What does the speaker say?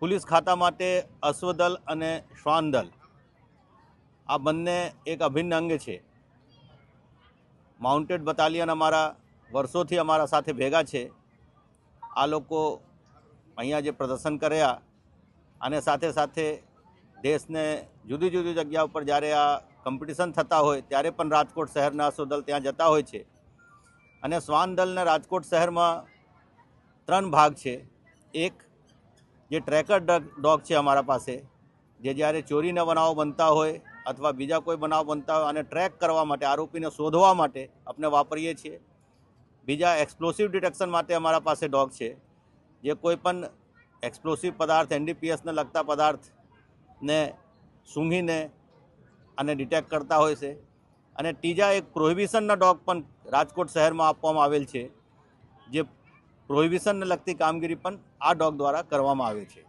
Police ખાતા માટે અશ્વદલ અને શ્વાનદલ. આ બંને એક અભિન્ન અંગ છે. માઉન્ટેડ બટાલિયન અમારા વર્ષોથી અમારા સાથે ભેગા છે. આ લોકો અહીંયા જે પ્રદર્શન કર્યા અને સાથે સાથે દેશને જુદી જુદી જગ્યા ઉપર જ્યારે આ કોમ્પિટિશન થતા હોય ત્યારે પણ રાજકોટ શહેરના અશ્વદલ ત્યાં જતા હોય છે. અને શ્વાન દલને રાજકોટ શહેરમાં ત્રણ ભાગ છે. એક જે ટ્રેકર ડોગ છે અમારા પાસે, જે જ્યારે ચોરીના બનાવો બનતા હોય અથવા બીજા કોઈ બનાવ બનતા હોય અને ટ્રેક કરવા માટે, આરોપીને શોધવા માટે આપણે વાપરીએ છીએ. બીજા એક્સપ્લોસિવ ડિટેક્શન માટે અમારા પાસે ડોગ છે. જે કોઈ પણ એક્સપ્લોસિવ પદાર્થ એનડીપીએસને લગતા પદાર્થને સૂંઘીને અને ડિટેક્ટ કરતા હોય છે. અને ત્રીજા એક પ્રોહિબિશનના ડોગ પણ રાજકોટ શહેરમાં આપવામાં આવેલ છે, જે પ્રોહિબિશનને લગતી કામગીરી પણ આ ડોગ દ્વારા કરવામાં આવે છે.